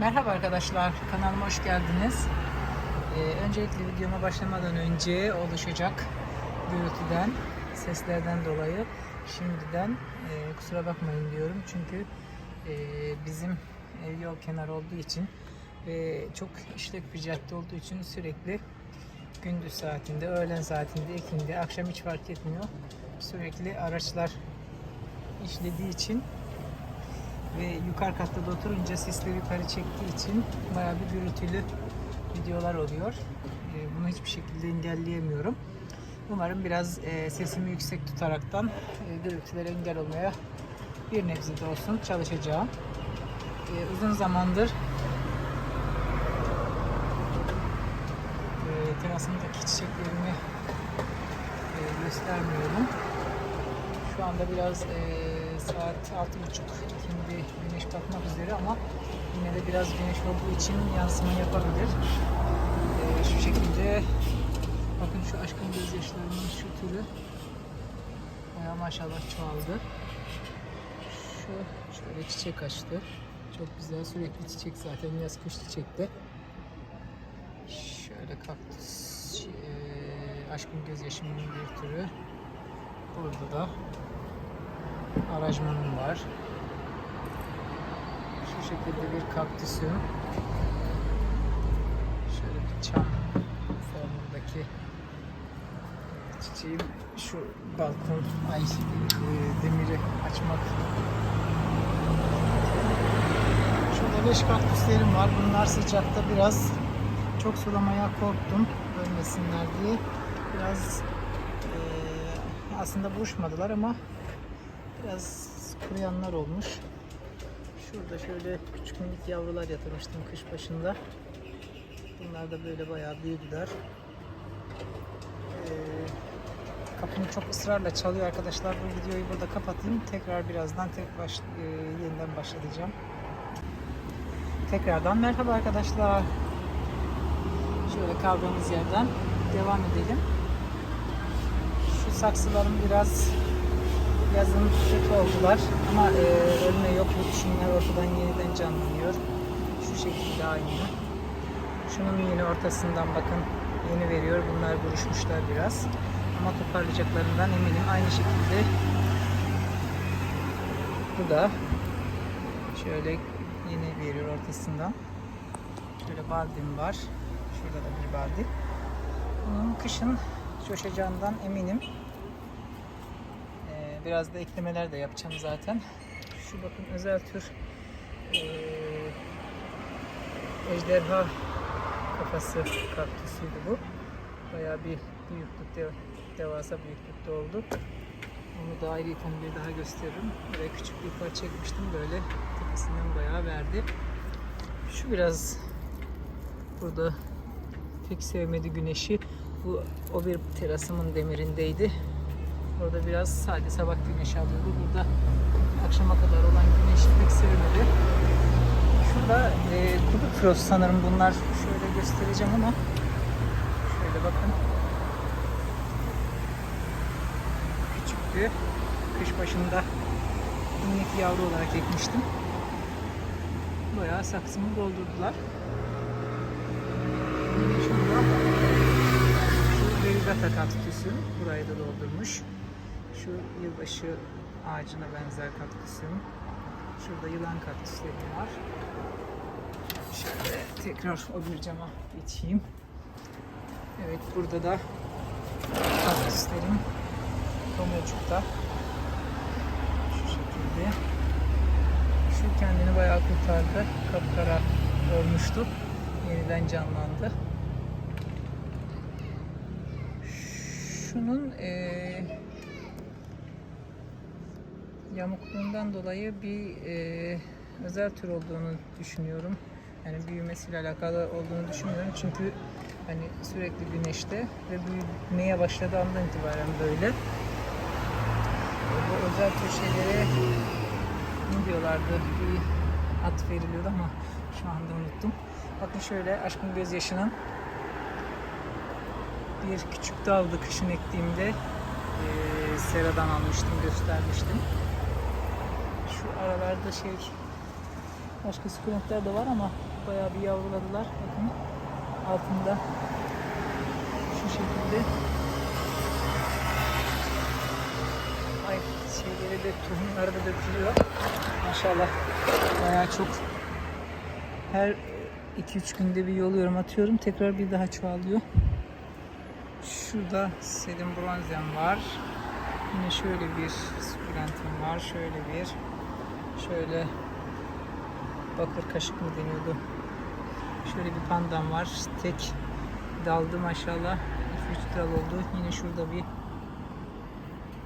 Merhaba arkadaşlar, kanalıma hoş geldiniz. Ee, öncelikle videoma başlamadan önce oluşacak gürültüden, seslerden dolayı şimdiden e, kusura bakmayın diyorum. Çünkü e, bizim ev yol kenarı olduğu için ve çok işlek bir cadde olduğu için sürekli gündüz saatinde, öğlen saatinde, ikindi, akşam hiç fark etmiyor. Sürekli araçlar işlediği için ve yukarı katta da oturunca sisleri yukarı çektiği için bayağı bir gürültülü videolar oluyor. Ee, Bunu hiçbir şekilde engelleyemiyorum. Umarım biraz e, sesimi yüksek tutaraktan e, gürültülere engel olmaya bir nebze de olsun çalışacağım. Uzun zamandır e, terasımdaki çiçeklerimi e, göstermiyorum. Şu anda biraz e, saat altı buçuk şimdi güneş batmak üzere ama yine de biraz güneş olduğu için yansıma yapabilir. E, şu şekilde bakın şu aşkın gözyaşlarının şu türü bayağı maşallah çoğaldı. Şu şöyle çiçek açtı. Çok güzel sürekli çiçek zaten yaz kış çiçekte. Şöyle kaktüs e, aşkın gözyaşımın bir türü. Burada da aracmanım var. Şu şekilde bir kaktüsüm. Şöyle bir çam formundaki çiçeğim. Şu balkon ay e, demiri açmak. Şurada beş kaktüslerim var. Bunlar sıcakta biraz çok sulamaya korktum ölmesinler diye. Biraz e, aslında buruşmadılar ama biraz kuruyanlar olmuş. Şurada şöyle küçük minik yavrular yatırmıştım kış başında. Bunlar da böyle bayağı büyüdüler. Ee, kapım çok ısrarla çalıyor arkadaşlar. Bu videoyu burada kapatayım. Tekrar birazdan tek baş, e, yeniden başlayacağım. Tekrardan merhaba arkadaşlar. Şöyle kaldığımız yerden devam edelim. Şu saksılarım biraz yazın kötü oldular ama e, ölme yok bu düşümler ortadan yeniden canlanıyor. Şu şekilde aynı. Şunun yine ortasından bakın yeni veriyor. Bunlar buruşmuşlar biraz. Ama toparlayacaklarından eminim. Aynı şekilde bu da şöyle yeni veriyor ortasından. Şöyle baldim var. Şurada da bir baldi. Bunun kışın coşacağından eminim. Biraz da eklemeler de yapacağım zaten. Şu bakın özel tür eee, ejderha kafası kaktüsüydü bu. Bayağı bir büyüklükte, devasa büyüklükte oldu. Onu da ayrıyeten bir daha gösteririm. Buraya küçük bir parça çekmiştim böyle tepesinden bayağı verdi. Şu biraz burada pek sevmedi güneşi. Bu o bir terasımın demirindeydi. Orada biraz sadece sabah güneşi alıyordu. Burada akşama kadar olan güneşi pek sevmedi. Şurada e, kudu frost sanırım bunlar. Şöyle göstereceğim ama şöyle bakın. Küçüktü. Kış başında minik yavru olarak ekmiştim. Bayağı saksımı doldurdular. Şurada şu Verigata kaktüsü. Burayı da doldurmuş. Şu yılbaşı ağacına benzer kaktüsüm. Şurada yılan kaktüslerim var. Şöyle tekrar o bir cama geçeyim. Evet burada da kaktüslerim tomurcukta. Şu şekilde. Şu kendini bayağı kurtardı. Kapkara olmuştu. Yeniden canlandı. Şunun eee yamukluğundan dolayı bir eee, özel tür olduğunu düşünüyorum. Yani büyümesiyle alakalı olduğunu düşünmüyorum. Çünkü hani sürekli güneşte ve büyümeye başladığı andan itibaren böyle. E, Bu özel tür şeylere ne diyorlardı? Bir ad veriliyordu ama şu anda unuttum. Bakın şöyle aşkın gözyaşının bir küçük daldı kışın ektiğimde eee seradan almıştım, göstermiştim. Aralarda şey Başka sukulentler de var ama bayağı bir yavruladılar. Bakın altında şu şekilde ay şeyleri de tohumları da dökülüyor. Maşallah bayağı çok her 2-3 günde bir yoluyorum atıyorum. Tekrar bir daha çoğalıyor. Şurada sedim bronzem var. Yine şöyle bir sukulentim var. Şöyle bir şöyle bakır kaşık mı deniyordu? Şöyle bir pandam var. Tek daldı maşallah. 2-3 dal oldu. Yine şurada bir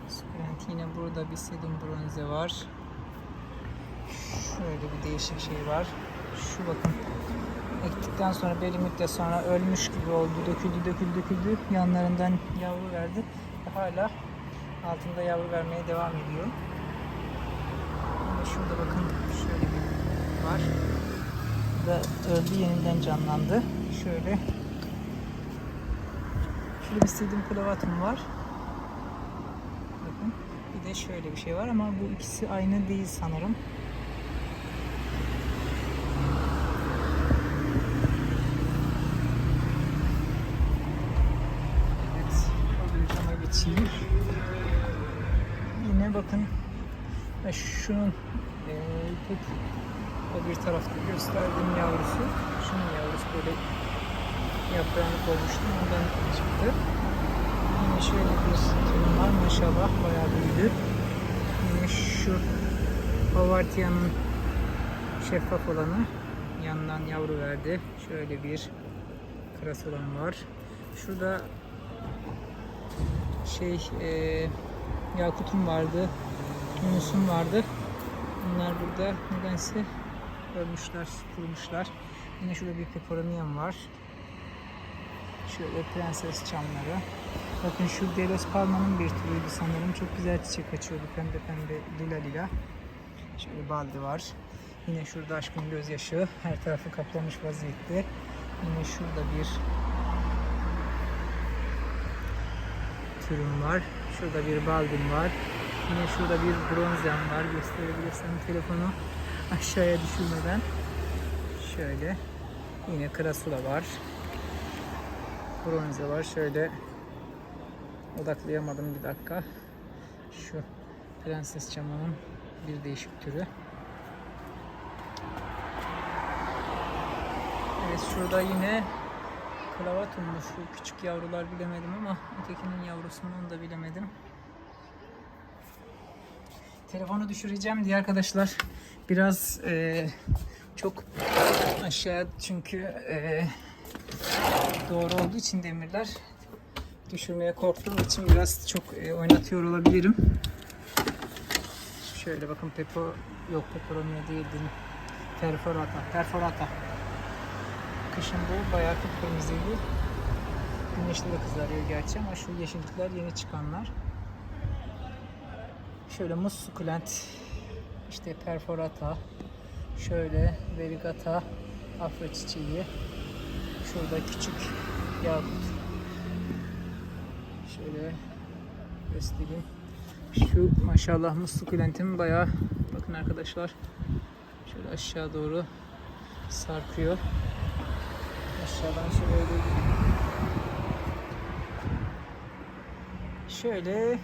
sukulent. Yine burada bir sedim bronze var. Şöyle bir değişik şey var. Şu bakın ektikten sonra belli müddet sonra ölmüş gibi oldu. Döküldü, döküldü, döküldü. Yanlarından yavru verdi. Hala altında yavru vermeye devam ediyor. Şurada bakın şöyle bir var. Bu da öldü yeniden canlandı. Şöyle Şurada bir sildim klavatum var. Bakın. Bir de şöyle bir şey var ama bu ikisi aynı değil sanırım. Evet, bakın şunun e, tek o bir tarafta gösterdiğim yavrusu. Şunun yavrusu böyle yaprağını olmuştu. Ondan çıktı. Yine şöyle bir türüm var. Maşallah bayağı büyüdü. Yine şu Havartia'nın şeffaf olanı yandan yavru verdi. Şöyle bir kras olan var. Şurada şey e, Yakut'um vardı. Yunus'um vardı. Bunlar burada nedense ölmüşler, kurumuşlar. Yine şurada bir peperonium var. Şöyle prenses çamları. Bakın şu Delos Palma'nın bir türüydü sanırım. Çok güzel çiçek açıyordu. Pembe pembe lila lila. Şöyle baldi var. Yine şurada aşkın gözyaşı. Her tarafı kaplamış vaziyette. Yine şurada bir türüm var. Şurada bir baldim var. Yine şurada bir bronzem var. Gösterebilirsem telefonu aşağıya düşürmeden. Şöyle. Yine krasula var. Bronze var. Şöyle odaklayamadım bir dakika. Şu prenses çamanın bir değişik türü. Evet şurada yine Klavatum'muş şu küçük yavrular bilemedim ama ötekinin yavrusunu onu da bilemedim. Telefonu düşüreceğim diye arkadaşlar biraz eee, çok aşağı çünkü eee, doğru olduğu için demirler düşürmeye korktuğum için biraz çok eee, oynatıyor olabilirim. Şöyle bakın pepo yok peperonia değildi. Perforata, perforata. Kışın bu bayağı kıpkırmızıydı. Güneşte de kızarıyor gerçi ama şu yeşillikler yeni çıkanlar. Şöyle mus sukulent, işte perforata, şöyle verigata, afra çiçeği, şurada küçük yakut. Şöyle göstereyim. Şu maşallah mus sukulentim bayağı bakın arkadaşlar şöyle aşağı doğru sarkıyor. Aşağıdan şöyle şöyle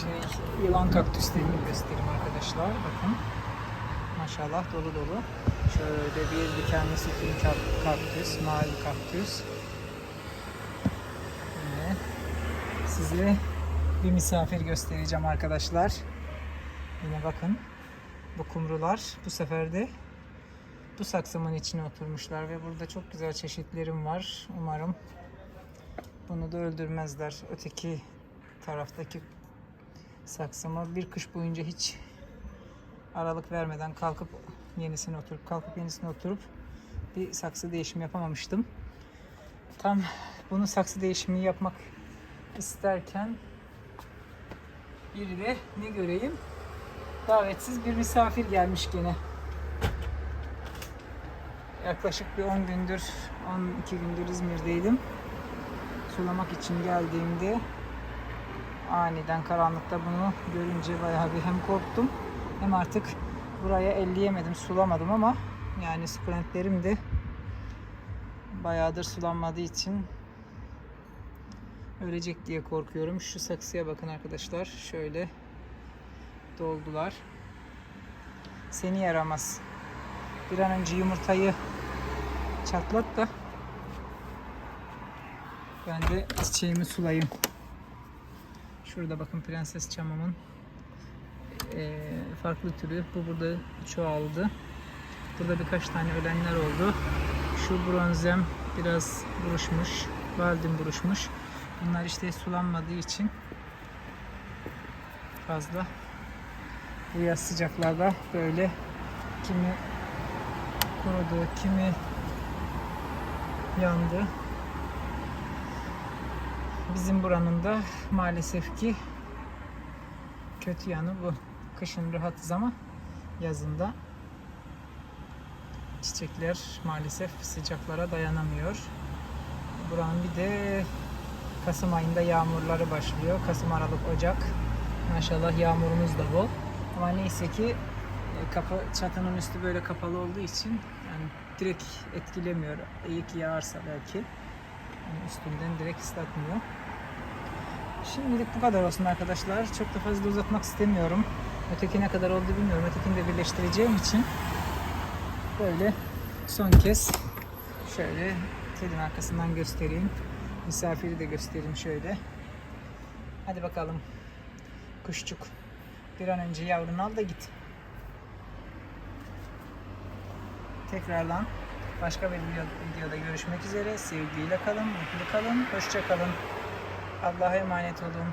şey yılan kaktüslerini göstereyim arkadaşlar bakın maşallah dolu dolu şöyle bir dikenli sütun kak- kaktüs mavi kaktüs Yine size bir misafir göstereceğim arkadaşlar Yine bakın bu kumrular bu sefer de bu saksımın içine oturmuşlar ve burada çok güzel çeşitlerim var. Umarım bunu da öldürmezler. Öteki taraftaki saksıma bir kış boyunca hiç aralık vermeden kalkıp yenisine oturup kalkıp yenisine oturup bir saksı değişimi yapamamıştım. Tam bunu saksı değişimi yapmak isterken biri de ne göreyim davetsiz bir misafir gelmiş gene. Yaklaşık bir 10 gündür, 12 gündür İzmir'deydim. Sulamak için geldiğimde Aniden karanlıkta bunu görünce bayağı bir hem korktum hem artık buraya elleyemedim, sulamadım ama yani sukulentlerim de bayağıdır sulanmadığı için ölecek diye korkuyorum. Şu saksıya bakın arkadaşlar. Şöyle doldular. Seni yaramaz. Bir an önce yumurtayı çatlat da ben de çiçeğimi sulayayım. Şurada bakın prenses çamamın eee, farklı türü. Bu burada çoğaldı. Burada birkaç tane ölenler oldu. Şu bronzem biraz buruşmuş. Valdim buruşmuş. Bunlar işte sulanmadığı için fazla bu yaz sıcaklarda böyle kimi kurudu, kimi yandı. Bizim buranın da maalesef ki kötü yanı bu. Kışın rahatız ama yazında çiçekler maalesef sıcaklara dayanamıyor. Buranın bir de Kasım ayında yağmurları başlıyor. Kasım, Aralık, Ocak. Maşallah yağmurumuz da bol. Ama neyse ki e, kapı çatının üstü böyle kapalı olduğu için yani direkt etkilemiyor. İyi ki yağarsa belki yani üstünden direkt ıslatmıyor. Şimdilik bu kadar olsun arkadaşlar. Çok da fazla uzatmak istemiyorum. Öteki ne kadar oldu bilmiyorum. Ötekini de birleştireceğim için böyle son kez şöyle telin arkasından göstereyim. Misafiri de göstereyim şöyle. Hadi bakalım. Kuşçuk. Bir an önce yavrunu al da git. Tekrardan başka bir video- videoda görüşmek üzere. Sevgiyle kalın, mutlu kalın, hoşça kalın. Allah'a emanet olun.